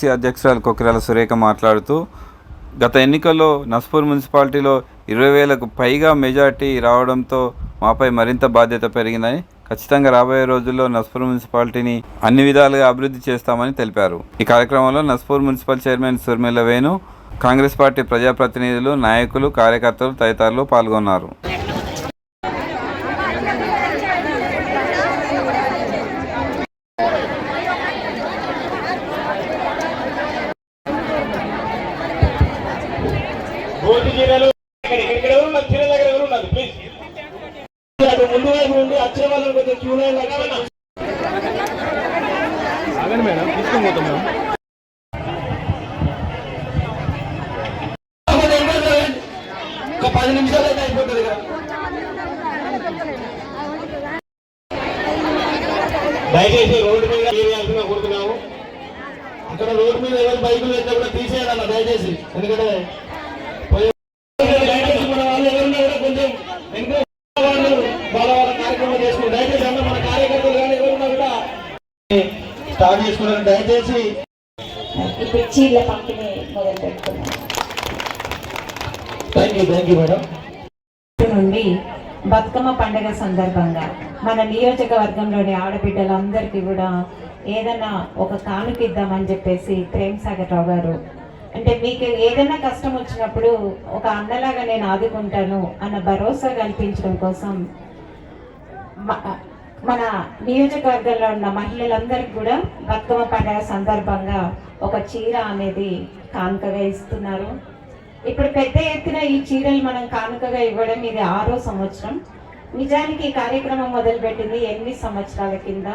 C అధ్యక్షురాలు కొకిరాల సురేఖ మాట్లాడుతూ గత ఎన్నికల్లో నస్పూర్ మున్సిపాలిటీలో ఇరవై వేలకు పైగా మెజార్టీ రావడంతో మాపై మరింత బాధ్యత పెరిగిందని ఖచ్చితంగా రాబోయే రోజుల్లో నస్పూర్ మున్సిపాలిటీని అన్ని విధాలుగా అభివృద్ధి చేస్తామని తెలిపారు. ఈ కార్యక్రమంలో Naspur municipal chairman Surmila Venu Congress party ప్రజాప్రతినిధులు నాయకులు కార్యకర్తలు తదితరులు పాల్గొన్నారు రోడ్డు చీరలు ఇక్కడ ఇక్కడ ఎవరు ఉన్నారు చీర దగ్గర ఎవరు ఉన్నారు ప్లీజ్ అటు ముందు వైపు నుండి వచ్చే వాళ్ళని కొంచెం క్యూ లైన్ ఆగండి మేడం తీసుకొని పోతాం మేడం. ఒక పది నిమిషాలు అయితే అయిపోతుంది కదా. దయచేసి రోడ్డు మీద ఏరియాల్సిందిగా కోరుతున్నాము. అక్కడ రోడ్డు మీద ఎవరు బైకులు వెళ్తే కూడా తీసేయాలన్న దయచేసి. ఎందుకంటే పోయే- దయచేసి మన వాళ్ళు ఎవరున్నా కూడా కొంచెం వెనుక వాళ్ళు వాళ్ళ వాళ్ళ కార్యక్రమం చేసుకుని దయచేసి అన్న మన కార్యకర్తలు కానీ ఎవరున్నా కూడా స్టార్ట్ చేసుకున్నారు దయచేసి ఇప్పుడు చీళ్ళ పంపిణీ మొదలు పెడుతున్నాం thank you thank you madam నుండి బతుకమ్మ పండుగ సందర్భంగా మన నియోజకవర్గంలోని ఆడబిడ్డలందరికీ కూడా ఏదైనా ఒక కానుక ఇద్దామని చెప్పేసి ప్రేమ్ సాగర్ రావు గారు అంటే మీకు ఏదైనా కష్టం వచ్చినప్పుడు ఒక అన్నలాగా నేను ఆదుకుంటాను అన్న భరోసా కల్పించడం కోసం మన నియోజకవర్గంలో ఉన్న మహిళలందరికీ కూడా బతుకమ్మ పండుగ సందర్భంగా ఒక చీర అనేది కానుకగా ఇస్తున్నారు. ఇప్పుడు పెద్ద ఎత్తున ఈ చీరలు మనం కానుకగా ఇవ్వడం ఇది ఆరో సంవత్సరం. నిజానికి ఈ కార్యక్రమం మొదలుపెట్టింది ఎనిమిది సంవత్సరాల కింద.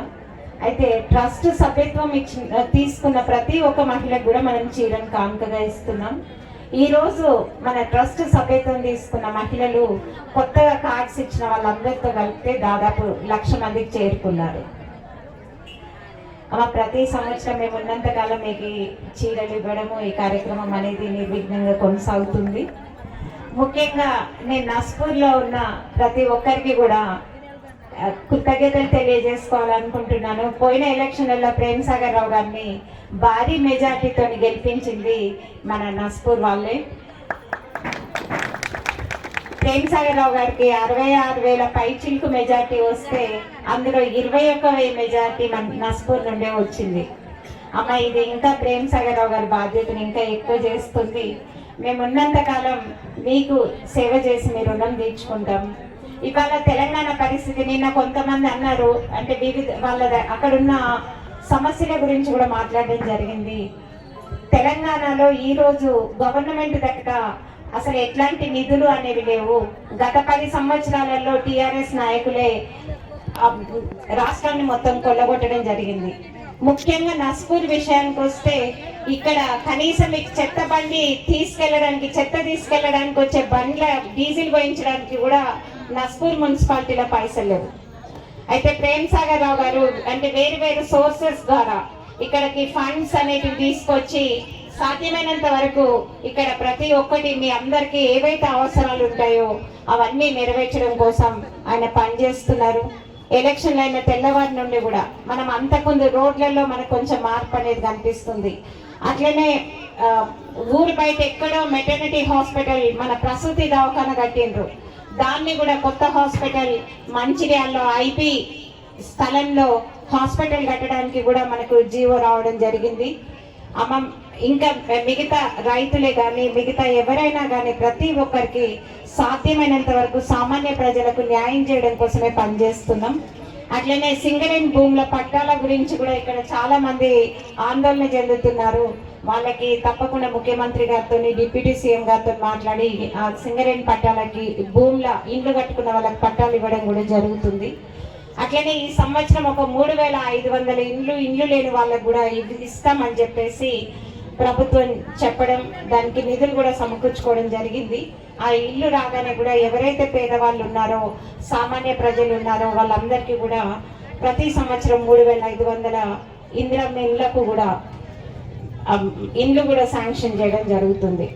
అయితే ట్రస్ట్ సభ్యత్వం ఇచ్చి తీసుకున్న ప్రతి ఒక్క మహిళకు కూడా మనం చీరను కానుకగా ఇస్తున్నాం. ఈరోజు మన ట్రస్ట్ సభ్యత్వం తీసుకున్న మహిళలు కొత్తగా కార్డ్స్ ఇచ్చిన వాళ్ళందరితో కలిపితే దాదాపు లక్ష మందికి చేరుకున్నారు. అమ్మ ప్రతి సంవత్సరం మేము ఉన్నంతకాలం మీకు ఈ చీరలు ఇవ్వడము ఈ కార్యక్రమం అనేది నిర్విఘ్నంగా కొనసాగుతుంది. ముఖ్యంగా నేను నస్పూర్లో ఉన్న ప్రతి ఒక్కరికి కూడా కృతజ్ఞతలు తెలియజేసుకోవాలనుకుంటున్నాను. పోయిన ఎలక్షన్లలో ప్రేమ్ సాగర్ రావు గారిని భారీ మెజార్టీతో గెలిపించింది మన నస్పూర్ వాళ్ళే. ప్రేమ్ సాగర్ రావు గారికి అరవై ఆరు వేల పైచిల్కు మెజార్టీ వస్తే అందులో ఇరవై ఒక్క వెయ్యి మెజార్టీ మన నస్పూర్ నుండే వచ్చింది. అమ్మ ఇది ఇంకా ప్రేమ్ సాగర్ రావు గారి బాధ్యతను ఇంకా ఎక్కువ చేస్తుంది. మేము ఉన్నంతకాలం మీకు సేవ చేసి మీ రుణం తీర్చుకుంటాం. ఇవాళ తెలంగాణ పరిస్థితి నిన్న కొంతమంది అన్నారు అంటే వివిధ వాళ్ళ ద- అక్కడున్న సమస్యల గురించి కూడా మాట్లాడడం జరిగింది. తెలంగాణలో ఈరోజు గవర్నమెంట్ దగ్గర అసలు ఎట్లాంటి నిధులు అనేవి లేవు. గత పది సంవత్సరాలలో టీఆర్ఎస్ నాయకులే రాష్ట్రాన్ని మొత్తం కొల్లగొట్టడం జరిగింది. ముఖ్యంగా నస్పూర్ విషయానికి వస్తే ఇక్కడ కనీసం మీకు చెత్త బండి తీసుకెళ్ళడానికి చెత్త తీసుకెళ్ళడానికి వచ్చే బండ్ల డీజిల్ పోయించడానికి కూడా నస్పూర్ మున్సిపాలిటీలో పైసలు లేవు. అయితే ప్రేమ్ సాగర్ రావు గారు అంటే వేరు వేరు సోర్సెస్ ద్వారా ఇక్కడికి ఫండ్స్ అనేటివి తీసుకొచ్చి సాధ్యమైనంత వరకు ఇక్కడ ప్రతి ఒక్కటి మీ అందరికి ఏవైతే అవసరాలు ఉంటాయో అవన్నీ నెరవేర్చడం కోసం ఆయన పనిచేస్తున్నారు. ఎలక్షన్లు అయిన తెల్లవారి నుండి కూడా మనం అంతకుముందు రోడ్లలో మనకు కొంచెం మార్పు అనేది కనిపిస్తుంది. అట్లనే ఊరు బయట ఎక్కడో మెటర్నిటీ హాస్పిటల్ మన ప్రసూతి దవాఖాన కట్టిండ్రు. దాన్ని కూడా కొత్త హాస్పిటల్ మంచిర్యాలలో ఐపీ స్థలంలో హాస్పిటల్ కట్టడానికి కూడా మనకు జీవో రావడం జరిగింది. అమ్మ ఇంకా మిగతా రైతులే కానీ మిగతా ఎవరైనా కానీ ప్రతి ఒక్కరికి సాధ్యమైనంత వరకు సామాన్య ప్రజలకు న్యాయం చేయడం కోసమే పనిచేస్తున్నాం. అట్లనే సింగరేణి భూముల పట్టాల గురించి కూడా ఇక్కడ చాలా మంది ఆందోళన చెందుతున్నారు. వాళ్ళకి తప్పకుండా ముఖ్యమంత్రి గారితో డిప్యూటీ సీఎం గారితో మాట్లాడి ఆ సింగరేణి పట్టాలకి భూముల ఇండ్లు కట్టుకున్న వాళ్ళకి పట్టాలు ఇవ్వడం కూడా జరుగుతుంది. అట్లనే ఈ సంవత్సరం ఒక మూడు వేల ఐదు వందల ఇండ్లు ఇండ్లు లేని వాళ్ళకు కూడా ఇది ఇస్తామని చెప్పేసి ప్రభుత్వం చెప్పడం దానికి నిధులు కూడా సమకూర్చుకోవడం జరిగింది. ఆ ఇల్లు రాగానే కూడా ఎవరైతే పేదవాళ్ళు ఉన్నారో సామాన్య ప్రజలు ఉన్నారో వాళ్ళందరికీ కూడా ప్రతి సంవత్సరం మూడు వేల ఐదు వందల ఇందిరమ్మ ఇళ్ళకు కూడా ఇండ్లు కూడా శాంక్షన్ చేయడం జరుగుతుంది.